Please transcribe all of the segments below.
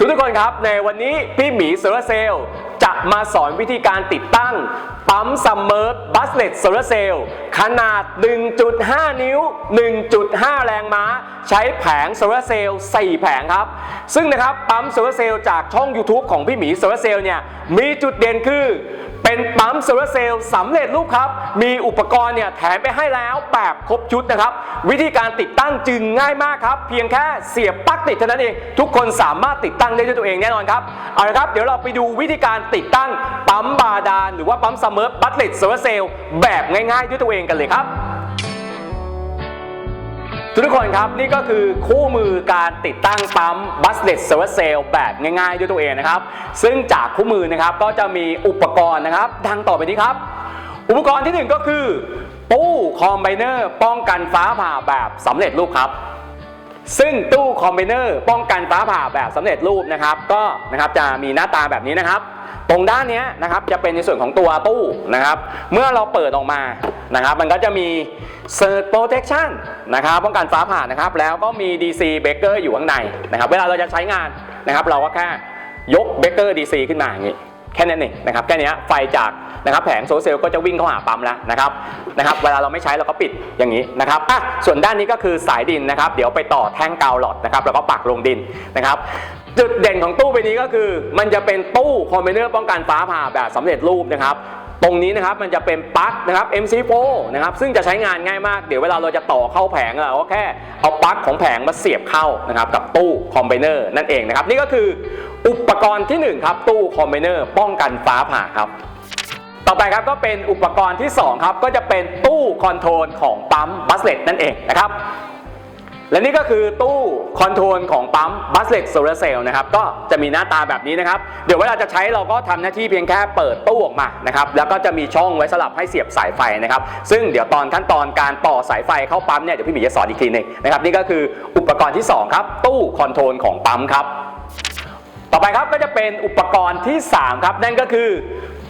ทุกทุกคนครับในวันนี้พี่หมีโซลาร์เซลล์จะมาสอนวิธีการติดตั้ง ปั๊มซัมเมอร์บัสเลตโซลาร์เซลล์ขนาด 1.5 นิ้ว 1.5 แรงม้า ใช้แผงโซลาร์เซลล์4แผงครับ ซึ่งนะครับปั๊มโซลาร์เซลล์จากช่อง YouTube ของพี่หมีโซลาร์เซลล์เนี่ยมีจุดเด่นคือ เป็นปั๊มโซลาร์เซลล์สำเร็จรูปครับ มีอุปกรณ์เนี่ยแถมไปให้แล้วแบบครบชุดนะครับ วิธีการติดตั้งจึงง่ายมากครับ เพียงแค่เสียบปลั๊กติดเท่านั้นเอง ทุกคนสามารถติดตั้งได้ด้วยตัวเองแน่นอนครับ เอาละครับ เดี๋ยวเราไปดูวิธีการติดตั้งปั๊มบาดาลหรือว่าปั๊มซัมเมอร์บัตเลตโซลาร์เซลล์แบบง่ายๆด้วยตัวเองกันเลยครับ ทุกคนครับนี่ก็คือคู่มือการติดตั้งปั๊มบัสเลตโซลาร์เซลแบบง่ายๆ ด้วยตัวเองนะครับ ซึ่งจากคู่มือนะครับก็จะมีอุปกรณ์นะครับดังต่อไปนี้ครับ อุปกรณ์ที่หนึ่งก็คือ ตู้คอมไบเนอร์ป้องกันฟ้าผ่าแบบสำเร็จรูปครับ ซึ่งตู้คอมไบเนอร์ป้องกันฟ้าผ่าแบบสำเร็จรูปนะครับ ก็นะครับจะมีหน้าตาแบบนี้นะครับ ตรงด้านนี้นะครับจะเป็นในส่วนของตัวตู้นะครับ เมื่อเราเปิดออกมานะครับ มันก็จะมี Surge Protection นะครับป้องกันฟ้าผ่านะครับ แล้วก็มี DC Breaker อยู่ข้างในนะครับ เวลาเราจะใช้งานนะครับ เราก็แค่ยก Breaker DC ขึ้นมาอย่างนี้แค่นั้นเองนะครับแค่นี้ไฟจากนะครับแผงโซลเซลล์ก็จะวิ่งเข้าหาปั๊มแล้วนะครับนะครับ เวลาเราไม่ใช้เราก็ปิดอย่างนี้นะครับอะส่วนด้านนี้ก็คือสายดินนะครับ เดี๋ยวไปต่อแท่งกาวหลอดนะครับแล้วก็ปักลงดินนะครับ จุดเด่นของตู้ใบนี้ก็คือ มันจะเป็นตู้คอมบิเนอร์ป้องกันฟ้าผ่าแบบสำเร็จรูปนะครับตรงนี้นะครับมันจะเป็นปลั๊กนะครับ MC4 นะครับซึ่งจะใช้งานง่ายมากเดี๋ยวเวลาเราจะต่อเข้าแผงเราก็แค่เอาปลั๊กของแผงมาเสียบเข้านะครับกับตู้คอมไบเนอร์นั่นเองนะครับนี่ก็คืออุปกรณ์ที่หนึ่งครับตู้คอมไบเนอร์ป้องกันฟ้าผ่าครับต่อไปครับก็เป็นอุปกรณ์ที่สองครับก็จะเป็นตู้คอนโทรลของปั๊มบัสเลตนั่นเองนะครับ และนี่ก็คือตู้คอนโทรลของปั๊มบัสเลตโซลาร์เซลล์นะครับก็จะมีหน้าตาแบบนี้นะครับ เดี๋ยวเวลาจะใช้เราก็ทำหน้าที่เพียงแค่เปิดตู้ออกมานะครับแล้วก็จะมีช่องไว้สลับให้เสียบสายไฟนะครับซึ่งเดี๋ยวตอนขั้นตอนการต่อสายไฟเข้าปั๊มเนี่ยเดี๋ยวพี่หมีจะสอนอีกทีหนึงนะครับนี่ก็คืออุปกรณ์ที่สองครับ ตู้คอนโทรลของปั๊มครับต่อไปครับก็จะเป็นอุปกรณ์ที่ 3 ครับ นั่นก็คือ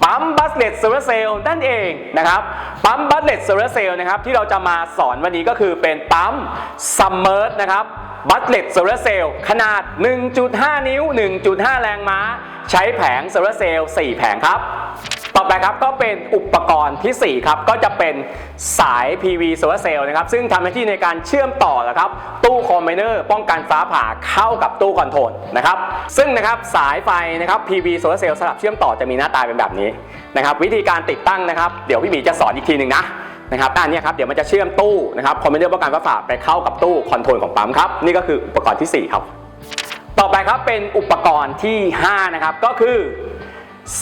ปั๊มบัสเลตโซลาเซลล์นั่นเองนะครับปั๊มบัสเลตโซลาเซลล์นะครับที่เราจะมาสอนวันนี้ก็คือเป็นปั๊มซัมเมอร์นะครับบัสเลตโซลาเซลล์ขนาด 1.5 นิ้ว 1.5 แรงม้า ใช้แผงโซลาเซลล์4แผงครับ ไปครับก็เป็นอุปกรณ์ทีสี่4 ครับ ก็จะเป็นสาย PV Solar Cell นะครับ ซึ่งทำหน้าที่ในการเชื่อมต่อนะครับตู้คอมไบเนอร์ป้องกันฟ้าผ่าเข้ากับตู้คอนโทรลนะครับ ซึ่งนะครับสายไฟนะครับ PV Solar Cell สลับเชื่อมต่อจะมีหน้าตาเป็นแบบนี้นะครับ วิธีการติดตั้งนะครับ เดี๋ยวพี่หมีจะสอนอีกทีหนึ่งนะนะครับอันนี้ครับเดี๋ยวมันจะเชื่อมตู้นะครับคอมไบเนอร์ป้องกันฟ้าผ่าไปเข้ากับตู้คอนโทรลของปั๊มครับนี่ก็คืออุปกรณ์ทีสี่4 ครับ ต่อไปครับเป็นอุปกรณ์ที่ 5 นะครับก็คือ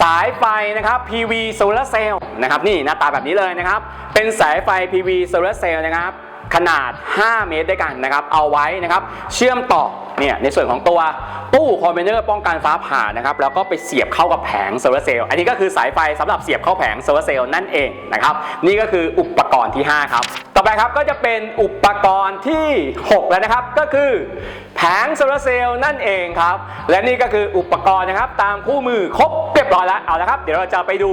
สายไฟนะครับ PV Solar Cell นะครับนี่หน้าตาแบบนี้เลยนะครับ เป็นสายไฟ PV Solar Cell นะครับ ขนาด 5 เมตรด้วยกันนะครับ เอาไว้นะครับ เชื่อมต่อเนี่ยในส่วนของตัวตู้คอมบิเนอร์ป้องกันฟ้าผ่านะครับ แล้วก็ไปเสียบเข้ากับแผงโซลาเซลล์อันนี้ก็คือสายไฟสำหรับเสียบเข้าแผงโซลาเซลล์นั่นเองนะครับ นี่ก็คืออุปกรณ์ที่ 5 ครับ ไปครับก็จะเป็นอุปกรณ์ที่ 6 แล้วนะครับ ก็คือแผงโซลาร์เซลล์นั่นเองครับ และนี่ก็คืออุปกรณ์นะครับ ตามคู่มือครบเรียบร้อยแล้วเอาละครับ เดี๋ยวเราจะไปดู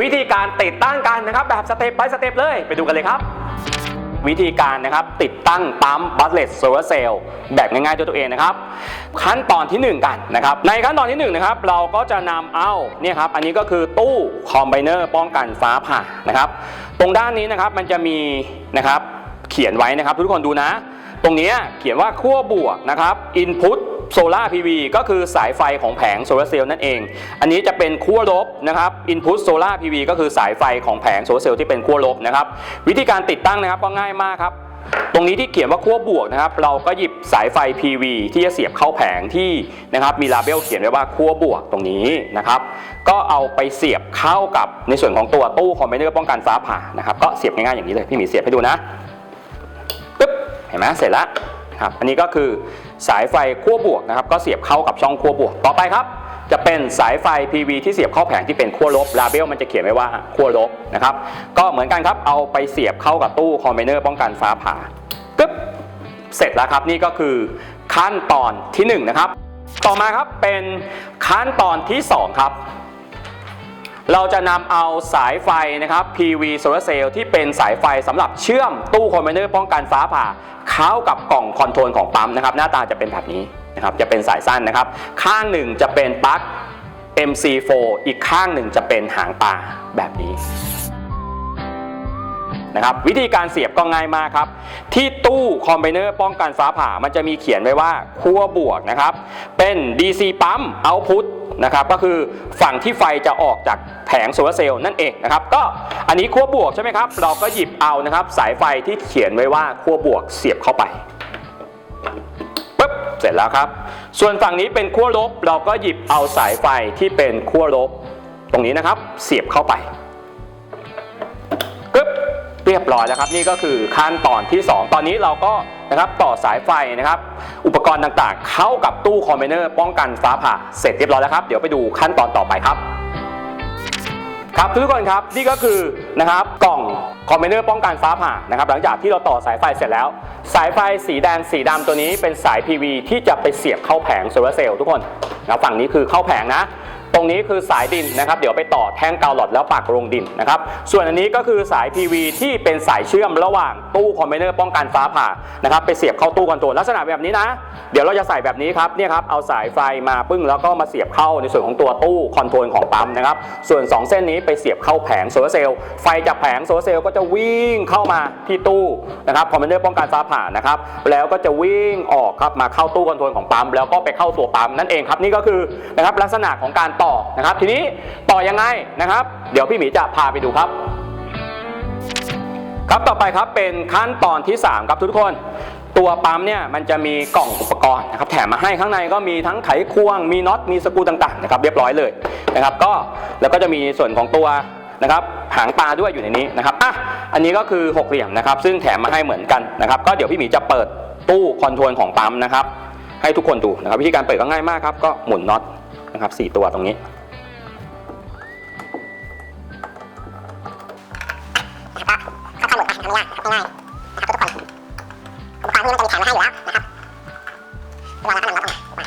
วิธีการติดตั้งกันนะครับ แบบสเต็ปไปสเต็ปเลยไปดูกันเลยครับ วิธีการนะครับติดตั้งปั๊มบัสเลสโซลาร์เซลล์แบบง่ายๆด้วยตัวเองนะครับ ขั้นตอนที่ 1 กันนะครับ ในขั้นตอนที่1นะครับเราก็จะนำเอาเนี่ยครับอันนี้ก็คือตู้คอมไบเนอร์ป้องกันฟ้าผ่านะครับ ตรงด้านนี้นะครับมันจะมีนะครับเขียนไว้นะครับ ทุกคนดูนะ ตรงนี้เขียนว่าขั้วบวกนะครับ input โซลาร์ PV ก็คือสายไฟของแผงโซลาร์เซลล์นั่นเอง อันนี้จะเป็นขั้วลบนะครับ Input Solar PV ก็คือสายไฟของแผงโซลาร์เซลล์ที่เป็นขั้วลบนะครับวิธีการติดตั้งนะครับก็ง่ายมากครับตรงนี้ที่เขียนว่าขั้วบวกนะครับ เราก็หยิบสายไฟ PV ที่จะเสียบเข้าแผงที่นะครับมีลาเบลเขียนไว้ว่าขั้วบวกตรงนี้นะครับ ก็เอาไปเสียบเข้ากับในส่วนของตัวตู้คอมไบเนอร์ป้องกันฟ้าผ่านะครับก็เสียบง่ายๆอย่างนี้เลยพี่หมีเสียบให้ดูนะปึ๊บเห็นไหมเสร็จแล้วครับอันนี้ก็คือ สายไฟขั้วบวกนะครับก็เสียบเข้ากับช่องขั้วบวก ต่อไปครับ จะเป็นสายไฟ PV ที่เสียบเข้าแผงที่เป็นขั้วลบลาเบลมันจะเขียนไว้ว่าขั้วลบนะครับก็เหมือนกันครับเอาไปเสียบเข้ากับตู้คอมเบเนอร์ป้องกันฟ้าผ่าปึ๊บเสร็จแล้วครับนี่ก็คือขั้นตอนที่หนึ่งนะครับต่อมาครับเป็นขั้นตอนที่สองครับ เราจะนำเอาสายไฟนะครับ PV Solar Cell ที่เป็นสายไฟสำหรับเชื่อมตู้คอนเทนเนอร์ป้องกันฟ้าผ่า เข้ากับกล่องคอนโทรลของปั๊มนะครับ หน้าตาจะเป็นแบบนี้นะครับจะเป็นสายสั้นนะครับ ข้างหนึ่งจะเป็นปลั๊ก MC4 อีกข้างหนึ่งจะเป็นหางตาแบบนี้นะครับวิธีการเสียบก็ง่ายมากครับ ที่ตู้คอมไบเนอร์ป้องกันฟ้าผ่ามันจะมีเขียนไว้ว่า ขั้วบวกนะครับ เป็น DC ปั๊มเอาพุท นะครับก็คือฝั่งที่ไฟจะออกจากแผงโซลาร์เซลล์นั่นเองนะครับก็อันนี้ขั้วบวกใช่ไหมครับเราก็หยิบเอานะครับสายไฟที่เขียนไว้ว่าขั้วบวกเสียบเข้าไปปึ๊บเสร็จแล้วครับ ส่วนฝั่งนี้เป็นขั้วลบเราก็หยิบเอาสายไฟที่เป็นขั้วลบ ตรงนี้นะครับเสียบเข้าไปกึ๊บเรียบร้อยแล้วครับนี่ก็คือขั้นตอนที่ 2 ตอนนี้เราก็นะครับต่อสายไฟนะครับ อุปกรณ์ต่างๆ เข้ากับตู้คอมเมนเนอร์ป้องกันฟ้าผ่าเสร็จเรียบร้อยแล้วครับ เดี๋ยวไปดูขั้นตอนต่อไปครับครับทุกคนครับนี่ก็คือนะครับกล่องคอมเมนเนอร์ป้องกันฟ้าผ่านะครับหลังจากที่เราต่อสายไฟเสร็จแล้ว สายไฟสีแดงสีดำตัวนี้เป็นสาย PV ที่จะไปเสียบเข้าแผงโซลาร์เซลล์ทุกคนนะฝั่งนี้คือเข้าแผงนะ ตรงนี้คือสายดินนะครับ เดี๋ยวไปต่อแท่งกาวหลอดแล้วปักลงดินนะครับ ส่วนอันนี้ก็คือสาย PV ที่เป็นสายเชื่อมระหว่างตู้คอมเมนเนอร์ป้องกันฟ้าผ่านะครับไปเสียบเข้าตู้คอนโทรลลักษณะแบบนี้นะ เดี๋ยวเราจะใส่แบบนี้ครับเนี่ยครับเอาสายไฟมาปึ้งแล้วก็มาเสียบเข้าในส่วนของตัวตู้คอนโทรลของปั๊มนะครับส่วน 2 เส้นนี้ไปเสียบเข้าแผงโซลาร์เซลล์ไฟจากแผงโซลาร์เซลล์ก็จะวิ่งเข้ามาที่ตู้นะครับคอมเมนเนอร์ป้องกันฟ้าผ่านะครับแล้วก็จะวิ่งออกครับมาเข้าตู้คอนโทรลของปั๊มแล้วก็ไปเข้าตัวปั๊มนั่นเองครับนี่ก็คือนะครับลักษณะของการต่อนะครับ ทีนี้ต่อยังไงนะครับ เดี๋ยวพี่หมีจะพาไปดูครับ ครับต่อไปครับเป็นขั้นตอนที่ 3 ครับทุกคนตัวปั๊มเนี่ยมันจะมีกล่องอุปกรณ์นะครับแถมมาให้ข้างในก็มีทั้งไขควง มีน็อตมีสกรูต่างๆนะครับเรียบร้อยเลยนะครับ ก็แล้วก็จะมีส่วนของตัวนะครับหางปลาด้วยอยู่ในนี้นะครับอะอันนี้ก็คือหกเหลี่ยมนะครับ ซึ่งแถมมาให้เหมือนกันนะครับ ก็เดี๋ยวพี่หมีจะเปิดตู้คอนโทรลของปั๊มนะครับ ให้ทุกคนดูนะครับวิธีการเปิดก็ง่ายมากครับก็หมุนน็อต นะครับสี่ตัวตรงนี้ นะครับก็ค่อยๆหมุนไปทำไม่ยากครับง่ายๆนะครับทุกคนอุปกรณ์ที่มันจะมีแถมมาให้อยู่แล้วนะครับรอแล้วก็หนึ่งรอบออกมา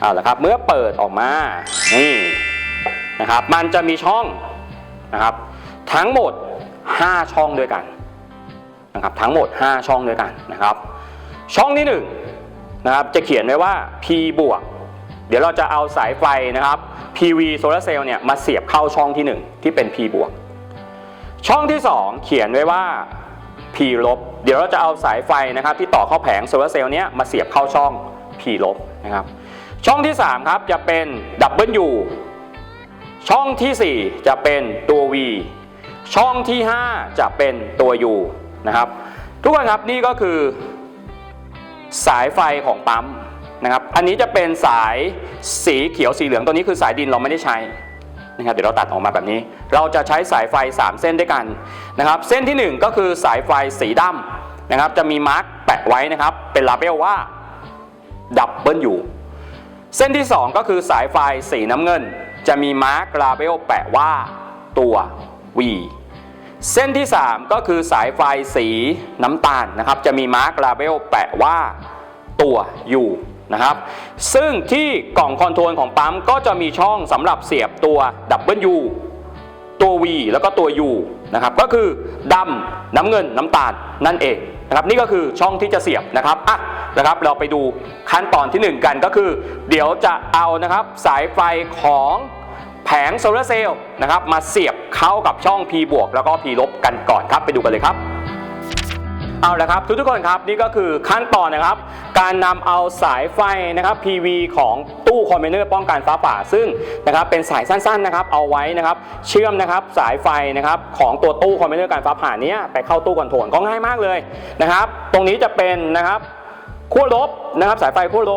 เอาละครับเมื่อเปิดออกมานี่นะครับ มันจะมีช่องนะครับ ทั้งหมด 5 ช่องด้วยกันนะครับทั้งหมด 5 ช่องด้วยกันนะครับ ช่องที่ 1 นะครับจะเขียนไว้ว่า P บวกเดี๋ยวเราจะเอาสายไฟนะครับ PV solar cell เนี่ยมาเสียบเข้าช่องที่ 1 ที่เป็น P บวกช่องที่ 2 เขียนไว้ว่า P ลบเดี๋ยวเราจะเอาสายไฟนะครับที่ต่อเข้าแผงโซลาเซลล์เนี้ยมาเสียบเข้าช่อง P ลบนะครับช่องที่ 3 ครับจะเป็น W ช่องทีสี่4 จะเป็นตัว V ช่องที่ 5 จะเป็นตัว U นะครับทุกคนครับนี่ก็คือ สายไฟของปั๊มนะครับ อันนี้จะเป็นสายสีเขียวสีเหลืองตัวนี้คือสายดินเราไม่ได้ใช้นะครับเดี๋ยวเราตัดออกมาแบบนี้ เราจะใช้สายไฟ 3 เส้นด้วยกันนะครับ เส้นทีหนึ่1 ก็คือสายไฟสีดำนะครับ จะมีมาร์กแปะไว้นะครับ เป็นลาเบลว่าดับเบิลยูเส้นที่ 2 ก็คือสายไฟสีน้ำเงิน จะมีมาร์กลาเบลแปะว่าตัว V เส้นที่ 3 ก็คือสายไฟสีน้ำตาลนะครับ จะมีมาร์กลาเบลแปะว่าตัว U นะครับ ซึ่งที่กล่องคอนโทรลของปั๊มก็จะมีช่องสำหรับเสียบตัว W ตัว V แล้วก็ตัว U นะครับ ก็คือดำน้ำเงินน้ำตาลนั่นเองนะครับนี่ก็คือช่องที่จะเสียบนะครับอะนะครับ เราไปดูขั้นตอนทีหนึ่1 กันก็คือ เดี๋ยวจะเอานะครับสายไฟของ แผงโซลาร์เซลล์นะครับมาเสียบเข้ากับช่อง P บวกแล้วก็ P ลบกันก่อนครับไปดูกันเลยครับ เอาละครับทุกทุกคนครับนี่ก็คือขั้นตอนนะครับ การนำเอาสายไฟนะครับ PV ของตู้คอนเทนเนอร์ป้องกันฟ้าผ่าซึ่งนะครับเป็นสายสั้นๆนะครับเอาไว้นะครับเชื่อมนะครับสายไฟนะครับของตัวตู้คอนเทนเนอร์การฟ้าผ่าเนี้ยไปเข้าตู้คอนโทรลก็ง่ายมากเลยนะครับตรงนี้จะเป็นนะครับขั้วลบนะครับสายไฟขั้วล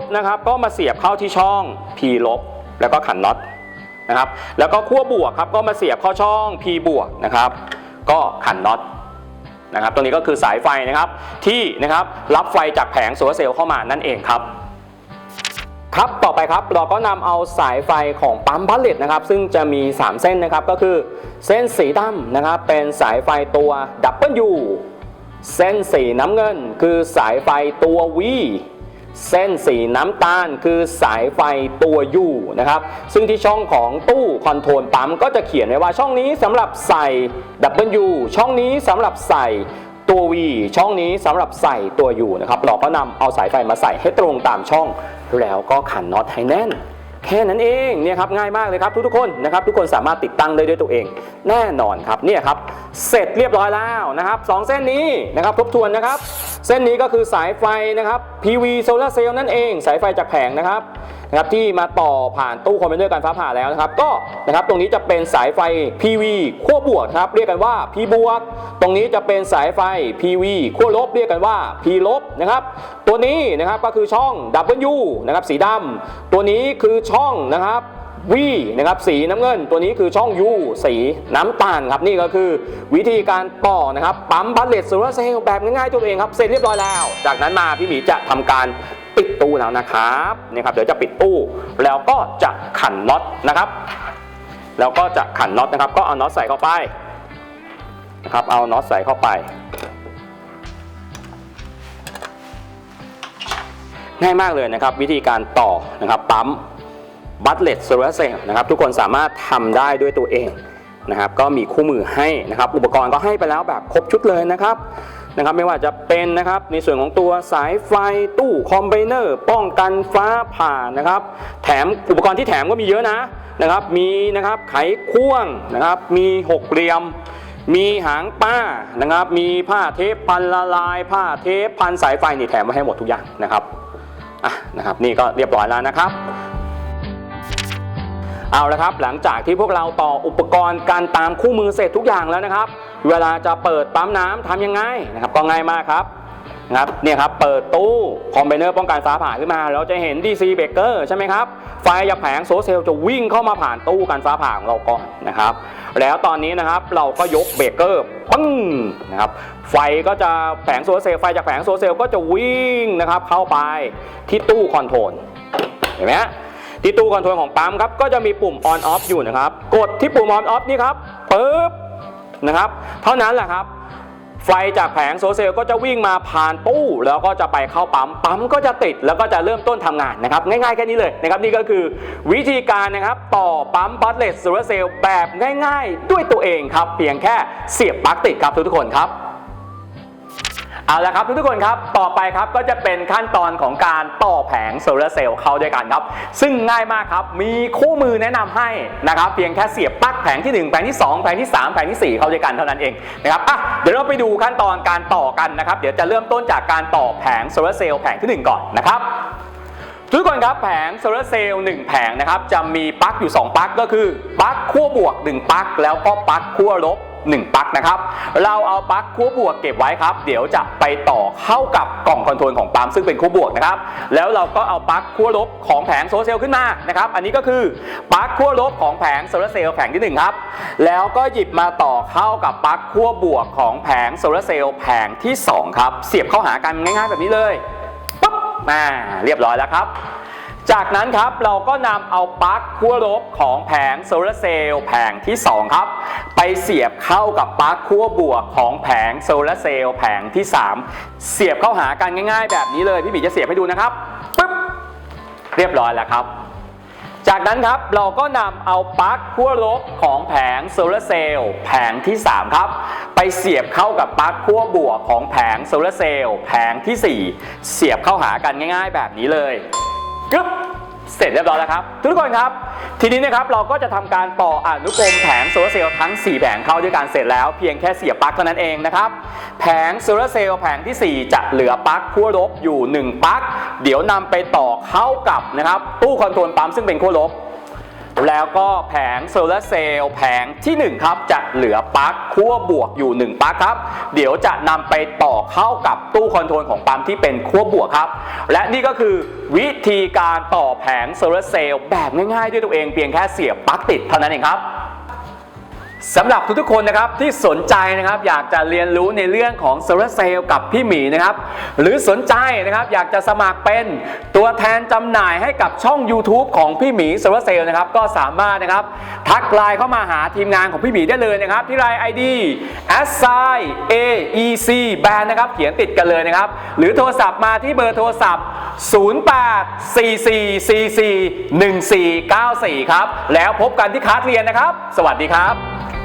บนะครับก็มาเสียบเข้าที่ช่อง P ลบแล้วก็ขันน็อต นะครับ แล้วก็ขั้วบวกครับก็มาเสียบเข้าช่อง P บวกนะครับ ก็ขันน็อตนะครับ ตรงนี้ก็คือสายไฟนะครับที่นะครับรับไฟจากแผงโซลาร์เซลล์เข้ามานั่นเองครับครับต่อไปครับเราก็นำเอาสายไฟของปั๊มบัลเลตนะครับ ซึ่งจะมี 3 เส้นนะครับก็คือเส้นสีดำนะครับ เป็นสายไฟตัว W เส้นสีน้ำเงิน คือสายไฟตัว V เส้นสีน้ำตาลคือสายไฟตัว U นะครับ ซึ่งที่ช่องของตู้คอนโทรลปั๊มก็จะเขียนไว้ว่าช่องนี้สำหรับใส่ W ช่องนี้สำหรับใส่ตัว V ช่องนี้สำหรับใส่ตัว U นะครับ เราก็นำเอาสายไฟมาใส่ให้ตรงตามช่อง แล้วก็ขันน็อตให้แน่น แค่นั้นเองเนี่ยครับง่ายมากเลยครับทุกๆคนนะครับทุกคนสามารถติดตั้งได้ด้วยตัวเอง แน่นอนครับเนี่ยครับเสร็จเรียบร้อยแล้วนะครับสองเส้นนี้นะครับทบทวนนะครับ เส้นนี้ก็คือสายไฟนะครับ PV Solar Cell นั่นเอง สายไฟจากแผงนะครับ นะครับที่มาต่อผ่านตู้คอมเพิวเตอร์การฟ้าผ่าแล้วนะครับ ก็นะครับตรงนี้จะเป็นสายไฟ PV ขั้วบวกครับเรียกกันว่า P บวกตรงนี้จะเป็นสายไฟ PV ขั้วลบเรียกกันว่า P ลบนะครับ ตัวนี้นะครับก็คือช่อง W นะครับสีดำตัวนี้คือช่องนะครับ V นะครับสีน้ำเงิน ตัวนี้คือช่อง U สีน้ำตาลครับนี่ก็คือวิธีการต่อนะครับปั๊มบัตเลตโซลาร์เซลล์แบบง่ายๆตัวเองครับเสร็จเรียบร้อยแล้ว จากนั้นมาพี่หมีจะทำการ ปิดตู้แล้วนะครับนี่ครับเดี๋ยวจะปิดตู้ แล้วก็จะขันน็อตนะครับ แล้วก็จะขันน็อตนะครับ ก็เอาน็อตใส่เข้าไปนะครับเอาน็อตใส่เข้าไปง่ายมากเลยนะครับ วิธีการต่อนะครับปั๊มบัตเลตโซลาเซลล์นะครับทุกคนสามารถทำได้ด้วยตัวเองนะครับ ก็มีคู่มือให้นะครับ อุปกรณ์ก็ให้ไปแล้วแบบครบชุดเลยนะครับ นะครับไม่ว่าจะเป็นนะครับในส่วนของตัวสายไฟตู้คอมไบเนอร์ป้องกันฟ้าผ่านะครับ แถมอุปกรณ์ที่แถมก็มีเยอะนะนะครับ มีนะครับไขควงนะครับ มีหกเหลี่ยม มีหางป้านะครับ มีผ้าเทปพันละลาย ผ้าเทปพันสายไฟนี่แถมมาให้หมดทุกอย่างนะครับอะนะครับนี่ก็เรียบร้อยแล้วนะครับเอาละครับหลังจากที่พวกเราต่ออุปกรณ์การตามคู่มือเสร็จทุกอย่างแล้วนะครับ เวลาจะเปิดปั๊มน้ำทำยังไงนะครับก็ง่ายมากครับนะครับเนี่ยครับเปิดตู้คอมไบเนอร์ป้องกันฟ้าผ่าขึ้นมาเราจะเห็น DC breaker ใช่ไหมครับ ไฟจากแผงโซลเซลล์จะวิ่งเข้ามาผ่านตู้กันฟ้าผ่าของเราก่อนนะครับ แล้วตอนนี้นะครับเราก็ยกเบรกเกอร์ปึ้งนะครับไฟก็จะแผงโซลเซลล์ไฟจากแผงโซลเซลล์ก็จะวิ่งนะครับเข้าไปที่ตู้คอนโทรลเห็นไหมที่ตู้คอนโทรลของปั๊มครับก็จะมีปุ่ม on off อยู่นะครับ กดที่ปุ่ม on off นี่ครับปึ๊บ นะครับ เท่านั้นแหละครับ ไฟจากแผงโซลาร์เซลล์ก็จะวิ่งมาผ่านตู้ แล้วก็จะไปเข้าปั๊ม ปั๊มก็จะติดแล้วก็จะเริ่มต้นทำงานนะครับ ง่ายๆแค่นี้เลยนะครับ นี่ก็คือวิธีการนะครับต่อปั๊มบัตเลสโซลาร์เซลล์แบบง่าย ๆ ด้วยตัวเองครับ เพียงแค่เสียบปลั๊กติดครับทุกๆคนครับ เอาละครับทุกๆคนครับต่อไปครับก็จะเป็นขั้นตอนของการต่อแผงโซลาร์เซลล์เข้าด้วยกันครับ ซึ่งง่ายมากครับ มีคู่มือแนะนำให้นะครับ เพียงแค่เสียบปลั๊กแผงที่ 1 แผงที่ 2 แผงที่ 3 แผงทีสี่ 4 เข้าด้วยกันเท่านั้นเองนะครับอะเดี๋ยวเราไปดูขั้นตอนการต่อกันนะครับ เดี๋ยวจะเริ่มต้นจากการต่อแผงโซลาร์เซลล์แผงที่ 1 ก่อนนะครับทุกคนครับแผงโซลาร์เซลล์1แผงนะครับจะมีปลั๊กอยู่ 2ปลั๊กก็คือปลั๊กขั้วบวก 1ปลั๊กแล้วก็ปลั๊กขั้วลบ 1ปลั๊กนะครับ เราเอาปลั๊กขั้วบวกเก็บไว้ครับ เดี๋ยวจะไปต่อเข้ากับกล่องคอนโทรลของปั๊มซึ่งเป็นขั้วบวกนะครับ แล้วเราก็เอาปลั๊กขั้วลบของแผงโซลาร์เซลล์ขึ้นมานะครับ อันนี้ก็คือปลั๊กขั้วลบของแผงโซลาร์เซลล์แผงที่หนึ่งครับ แล้วก็หยิบมาต่อเข้ากับปลั๊กขั้วบวกของแผงโซลาร์เซลล์แผงที่สองครับ เสียบเข้าหากันง่ายๆแบบนี้เลยปุ๊บมาเรียบร้อยแล้วครับจากนั้นครับเราก็นำเอาปลั๊กขั้วลบของแผงโซลาร์เซลล์แผงที่ 2 ครับ ไปเสียบเข้ากับปลั๊กขั้วบวกของแผงโซลาร์เซลล์แผงที่ 3 เสียบเข้าหากันง่ายๆ แบบนี้เลย พี่บีจะเสียบให้ดูนะครับปึ๊บเรียบร้อยแล้วครับ จากนั้นครับเราก็นำเอาปลั๊กขั้วลบของแผงโซลาร์เซลล์แผงที่ 3 ครับ ไปเสียบเข้ากับปลั๊กขั้วบวกของแผงโซลาร์เซลล์แผงทีสี่ 4 เสียบเข้าหากันง่าย ๆ แบบนี้เลยกึ๊บ เสร็จเรียบร้อยแล้วครับ ทุกคนครับ ทีนี้นะครับเราก็จะทำการต่ออนุกรมแผงโซลาร์เซลล์ทั้ง 4 แผงเข้าด้วยกันเสร็จแล้วเพียงแค่เสียบปลั๊กเท่านั้นเองนะครับ แผงโซลาร์เซลล์แผงทีสี่4 จะเหลือปลั๊กขั้วลบอยู่ 1ปลั๊กเดี๋ยวนำไปต่อเข้ากับนะครับตู้คอนโทรลปั๊มซึ่งเป็นขั้วลบ แล้วก็แผงโซลาร์เซลล์แผงทีหนึ่1 ครับ จะเหลือปลั๊กขั้วบวกอยู่ 1ปลั๊กครับ เดี๋ยวจะนำไปต่อเข้ากับตู้คอนโทรลของปั๊มที่เป็นขั้วบวกครับ และนี่ก็คือวิธีการต่อแผงโซลาร์เซลล์แบบง่ายๆด้วยตัวเองเพียงแค่เสียบปลั๊กติดเท่านั้นเองครับ สำหรับทุกๆคนนะครับที่สนใจนะครับอยากจะเรียนรู้ในเรื่องของโซลาร์เซลล์กับพี่หมีนะครับ หรือสนใจนะครับอยากจะสมัครเป็นตัวแทนจำหน่ายให้กับช่อง YouTube ของพี่หมีโซลาร์เซลล์นะครับก็สามารถนะครับทักไลน์เข้ามาหาทีมงานของพี่หมีได้เลยนะครับ ที่ไลน์ ID s i a e c band นะครับเขียนติดกันเลยนะครับ หรือโทรศัพท์มาที่เบอร์โทรศัพท์ 0844441494 ครับแล้วพบกันที่คลาสเรียนนะครับ สวัสดีครับ